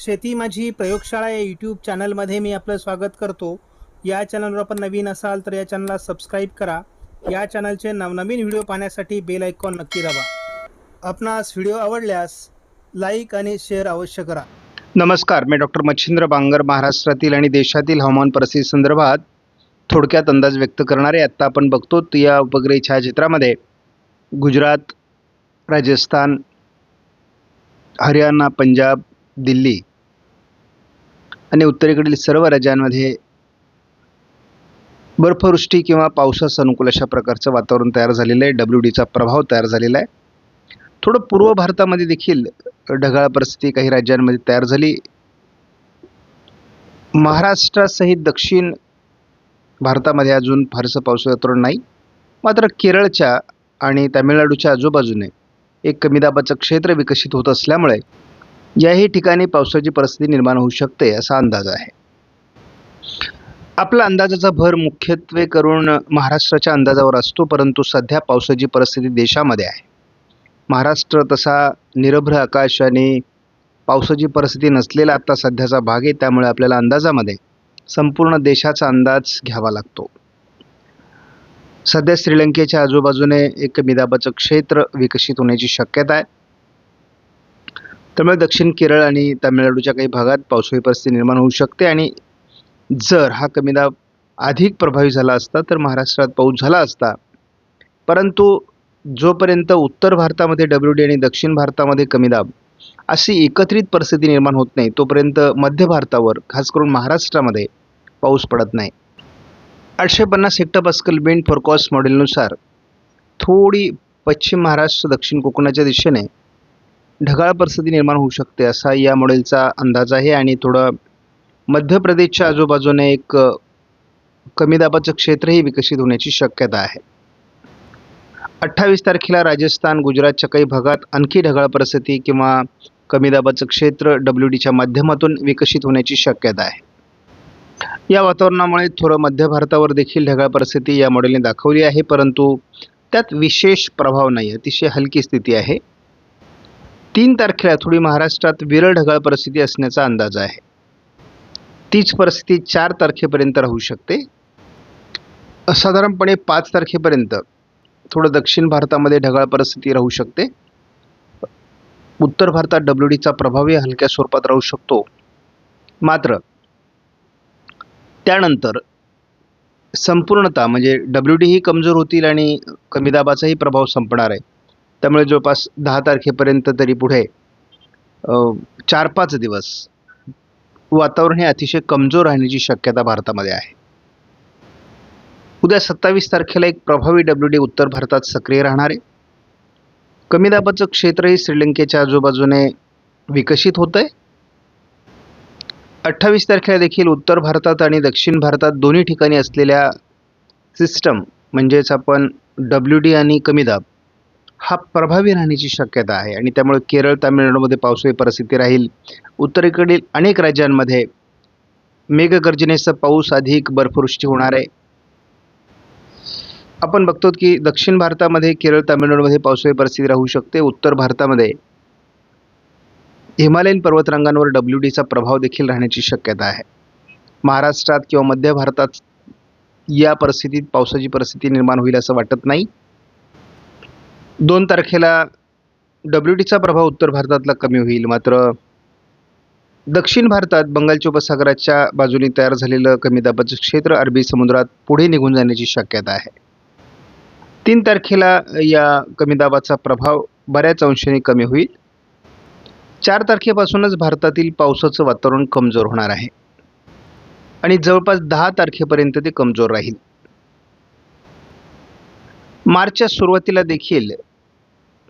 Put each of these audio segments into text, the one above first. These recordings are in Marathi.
शेती माझी प्रयोगशाळा या यूट्यूब चॅनलमध्ये मी आपलं स्वागत करतो. या चॅनलवर आपण नवीन असाल तर या चॅनलला सबस्क्राईब करा. या चॅनलचे नवनवीन व्हिडिओ पाहण्यासाठी बेल आयकॉन नक्की दाबा. आपणास व्हिडिओ आवडल्यास लाईक आणि शेअर अवश्य करा. नमस्कार मी डॉक्टर मच्छिंद्र बांगर महाराष्ट्रातील आणि देशातील हवामान परिस्थिती संदर्भात थोडक्यात अंदाज व्यक्त करणारे. आत्ता आपण बघतो या उपग्रही छायाचित्रामध्ये गुजरात राजस्थान हरियाणा पंजाब दिल्ली आणि उत्तरेकडील सर्व राज्यांमध्ये बर्फवृष्टी किंवा पावसास अनुकूल अशा प्रकारचं वातावरण तयार झालेलं आहे. डब्ल्यू डीचा प्रभाव तयार झालेला आहे. थोडं पूर्व भारतामध्ये देखील ढगाळ परिस्थिती काही राज्यांमध्ये तयार झाली. महाराष्ट्रासहित दक्षिण भारतामध्ये अजून फारसं पावसाचं वातावरण नाही. मात्र केरळच्या आणि तामिळनाडूच्या आजूबाजूने एक कमी दाबाचं क्षेत्र विकसित होत असल्यामुळे याही ठिकाणी पावसाची परिस्थिती निर्माण होऊ शकते असा अंदाज आहे. आपला अंदाजाचा भर मुख्यत्वे करून महाराष्ट्राच्या अंदाजावर असतो परंतु सध्या पावसाची परिस्थिती देशामध्ये आहे. महाराष्ट्र तसा निरभ्र आकाश आणि पावसाची परिस्थिती नसलेला आत्ता सध्याचा भाग आहे त्यामुळे आपल्याला अंदाजामध्ये संपूर्ण देशाचा अंदाज घ्यावा लागतो. सध्या श्रीलंकेच्या आजूबाजूने एक मिदाबाचं क्षेत्र विकसित होण्याची शक्यता आहे. त्यामुळे दक्षिण केरळ आणि तामिळनाडूच्या काही भागात पावसाळी परिस्थिती निर्माण होऊ शकते आणि जर हा कमी दाब अधिक प्रभावी झाला असता तर महाराष्ट्रात पाऊस झाला असता. परंतु जोपर्यंत उत्तर भारतामध्ये डब्ल्यू डी आणि दक्षिण भारतामध्ये कमी दाब अशी एकत्रित परिस्थिती निर्माण होत नाही तोपर्यंत मध्य भारतावर खास करून महाराष्ट्रामध्ये पाऊस पडत नाही. आठशे पन्नास हेक्टोपास्कल विंड फोरकॉस मॉडेलनुसार थोडी पश्चिम महाराष्ट्र दक्षिण कोकणाच्या दिशेने ढगाळ परिस्थिती निर्माण होऊ शकते असा या मॉडेलचा अंदाज आहे आणि थोडं मध्य प्रदेशच्या आजूबाजूने एक कमी दाबाचं क्षेत्रही विकसित होण्याची शक्यता आहे. अठ्ठावीस तारखेला राजस्थान गुजरातच्या काही भागात आणखी ढगाळ परिस्थिती किंवा कमी दाबाचं क्षेत्र डब्ल्यू डीच्या माध्यमातून विकसित होण्याची शक्यता आहे. या वातावरणामुळे थोडं मध्य भारतावर देखील ढगाळ परिस्थिती या मॉडेलने दाखवली आहे परंतु त्यात विशेष प्रभाव नाही अतिशय हलकी स्थिती आहे. तीन तारखेला थोडी महाराष्ट्रात विरळ ढगाळ परिस्थिती असण्याचा अंदाज आहे. तीच परिस्थिती चार तारखेपर्यंत राहू शकते. साधारणपणे पाच तारखेपर्यंत थोडं दक्षिण भारतामध्ये ढगाळ परिस्थिती राहू शकते. उत्तर भारतात डब्ल्यू डीचा प्रभावही हलक्या स्वरूपात राहू शकतो. मात्र त्यानंतर संपूर्णता म्हणजे डब्ल्यू डी ही कमजोर होतील आणि कमी दाबाचाही प्रभाव संपणार आहे. त्यामुळे जवळपास दहा तारखेपर्यंत तरी पुढे चार पाच दिवस वातावरण हे अतिशय कमजोर राहण्याची शक्यता भारतामध्ये आहे. उद्या सत्तावीस तारखेला एक प्रभावी डब्ल्यू डी उत्तर भारतात सक्रिय राहणार आहे. कमी दाबाचं क्षेत्रही श्रीलंकेच्या आजूबाजूने विकसित होत आहे अठ्ठावीस तारखेला देखील उत्तर भारतात आणि दक्षिण भारतात दोन्ही ठिकाणी असलेल्या सिस्टम म्हणजेच आपण डब्ल्यू डी आणि कमी दाब हा प्रभावी राहण्याची शक्यता आहे. आणि त्यामुळे केरळ तामिळनाडूमध्ये पावसाळी परिस्थिती राहील. उत्तरेकडील अनेक राज्यांमध्ये मेघगर्जनेचा पाऊस अधिक बर्फवृष्टी होणार आहे. आपण बघतो की दक्षिण भारतामध्ये केरळ तामिळनाडूमध्ये पावसाळी परिस्थिती राहू शकते. उत्तर भारतामध्ये हिमालयीन पर्वतरांगांवर डब्ल्यू डीचा प्रभाव देखील राहण्याची शक्यता आहे. महाराष्ट्रात किंवा मध्य भारतात या परिस्थितीत पावसाची परिस्थिती निर्माण होईल असं वाटत नाही. दोन तारखेला डब्ल्यू डीचा प्रभाव उत्तर भारतातला कमी होईल. मात्र दक्षिण भारतात बंगालच्या उपसागराच्या बाजूने तयार झालेलं कमी दाबाचं क्षेत्र अरबी समुद्रात पुढे निघून जाण्याची शक्यता आहे. तीन तारखेला या कमी दाबाचा प्रभाव बऱ्याच अंशाने कमी होईल. चार तारखेपासूनच भारतातील पावसाचं वातावरण कमजोर होणार आहे. आणि जवळपास दहा तारखेपर्यंत ते कमजोर राहील. मार्चच्या सुरुवातीला देखील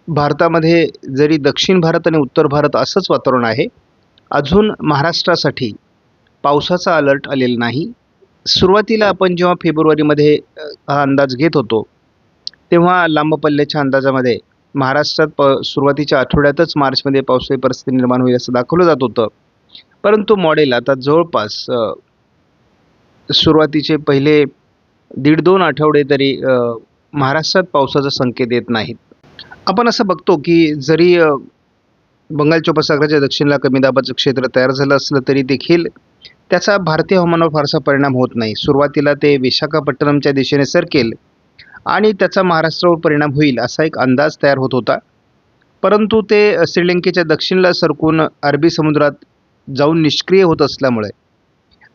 भारतामध्ये जरी दक्षिण भारत आणि उत्तर भारत असंच वातावरण आहे अजून महाराष्ट्रासाठी पावसाचा अलर्ट आलेला नाही. सुरुवातीला आपण जेव्हा फेब्रुवारीमध्ये हा अंदाज घेत होतो तेव्हा लांब पल्ल्याच्या अंदाजामध्ये महाराष्ट्रात प सुरुवातीच्या आठवड्यातच मार्चमध्ये पावसाळी परिस्थिती निर्माण होईल असं दाखवलं जात होतं. परंतु मॉडेल आता जवळपास सुरुवातीचे पहिले दीड दोन आठवडे तरी महाराष्ट्रात पावसाचा संकेत येत नाहीत. आपण असं बघतो की जरी बंगालच्या उपसागराच्या दक्षिणेला कमी दाबाचं क्षेत्र तयार झालं असलं तरी देखील त्याचा भारतीय हवामानावर फारसा परिणाम होत नाही. सुरुवातीला ते विशाखापट्टणमच्या दिशेने सरकेल आणि त्याचा महाराष्ट्रावर परिणाम होईल असा एक अंदाज तयार होत होता. परंतु ते श्रीलंकेच्या दक्षिणेला सरकून अरबी समुद्रात जाऊन निष्क्रिय होत असल्यामुळे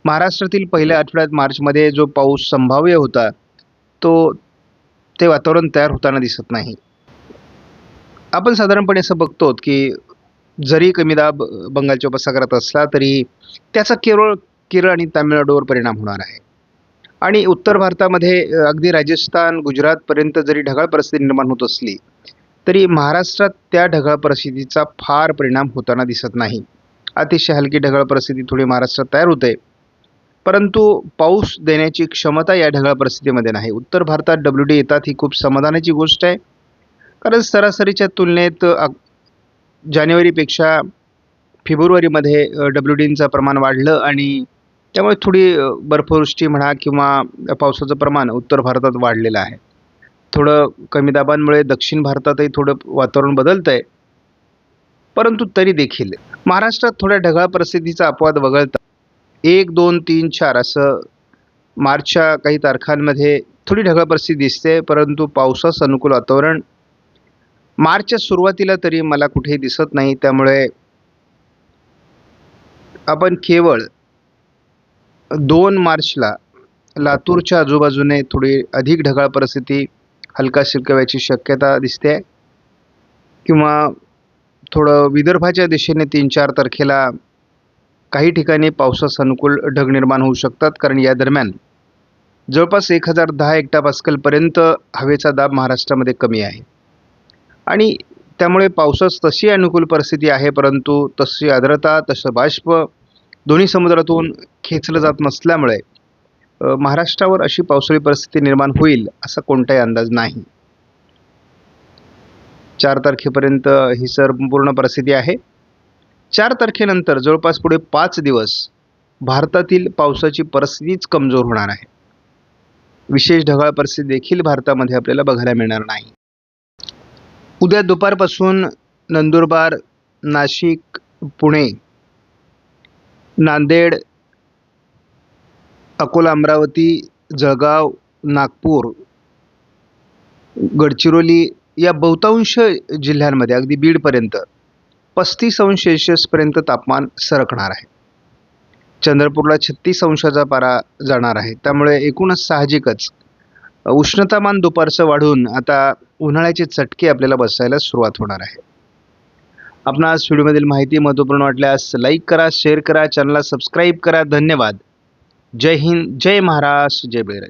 महाराष्ट्रातील पहिल्या आठवड्यात मार्चमध्ये जो पाऊस संभाव्य होता तो ते वातावरण तयार होताना दिसत नाही. आपण साधारणपणे असं बघतो की जरी कमी दाब बंगालच्या उपसागरात असला तरी त्याचा केरळ केरळ आणि तामिळनाडूवर परिणाम होणार आहे. आणि उत्तर भारतामध्ये अगदी राजस्थान गुजरातपर्यंत जरी ढगाळ परिस्थिती निर्माण होत असली तरी महाराष्ट्रात त्या ढगाळ परिस्थितीचा फार परिणाम होताना दिसत नाही. अतिशय हलकी ढगाळ परिस्थिती थोडी महाराष्ट्रात तयार होते. परंतु पाऊस देण्याची क्षमता या ढगाळ परिस्थितीमध्ये नाही. उत्तर भारतात डब्ल्यू डी येतात ही खूप समाधानाची गोष्ट आहे. कारण सरासरीच्या तुलनेत जानेवारीपेक्षा फेब्रुवारीमध्ये डब्ल्यू डीनचं प्रमाण वाढलं आणि त्यामुळे थोडी बर्फवृष्टी म्हणा किंवा पावसाचं प्रमाण उत्तर भारतात वाढलेलं आहे. थोडं कमी दाबांमुळे दक्षिण भारतातही थोडं वातावरण बदलतं आहे परंतु तरी देखील महाराष्ट्रात थोड्या ढगाळ परिस्थितीचा अपवाद वगळता एक दोन तीन चार असं मार्चच्या काही तारखांमध्ये थोडी ढगाळ परिस्थिती दिसते परंतु पावसास अनुकूल वातावरण मार्चच्या सुरुवातीला तरी मला कुठेही दिसत नाही. त्यामुळे आपण केवळ दोन मार्चला लातूरच्या आजूबाजूने थोडी अधिक ढगाळ परिस्थिती हलका शिरकवायची शक्यता दिसते. किंवा थोडं विदर्भाच्या दिशेने तीन चार तारखेला काही ठिकाणी पावसास अनुकूल ढग निर्माण होऊ शकतात. कारण या दरम्यान जवळपास एक हजार दहा एकटा पास्कलपर्यंत हवेचा दाब महाराष्ट्रामध्ये कमी आहे. आणि त्यामुळे पावसास तशी अनुकूल परिस्थिती आहे परंतु तशी आर्द्रता तसं बाष्प दोन्ही समुद्रातून खेचलं जात नसल्यामुळे महाराष्ट्रावर अशी पावसाळी परिस्थिती निर्माण होईल असा कोणताही अंदाज नाही. चार तारखेपर्यंत ही संपूर्ण परिस्थिती आहे. चार तारखेनंतर जवळपास पुढे पाच दिवस भारतातील पावसाची परिस्थितीच कमजोर होणार आहे. विशेष ढगाळ परिस्थिती देखील भारतामध्ये आपल्याला बघायला मिळणार नाही. उद्या दुपारपासून नंदुरबार नाशिक पुणे नांदेड अकोला अमरावती जळगाव नागपूर गडचिरोली या बहुतांश जिल्ह्यांमध्ये अगदी बीडपर्यंत पस्तीस अंश सेल्शियसपर्यंत तापमान सरकणार आहे. चंद्रपूरला छत्तीस अंशाचा पारा जाणार आहे. त्यामुळे एकूणच साहजिकच उष्णतामान दुपारचं वाढून आता उन्हाळ्याचे चटके आपल्याला बसायला सुरुवात होणार आहे. आपणास व्हिडिओमधील माहिती महत्त्वपूर्ण वाटल्यास लाईक करा शेअर करा चॅनलला सबस्क्राईब करा. धन्यवाद. जय हिंद जय महाराष्ट्र जय बळीराज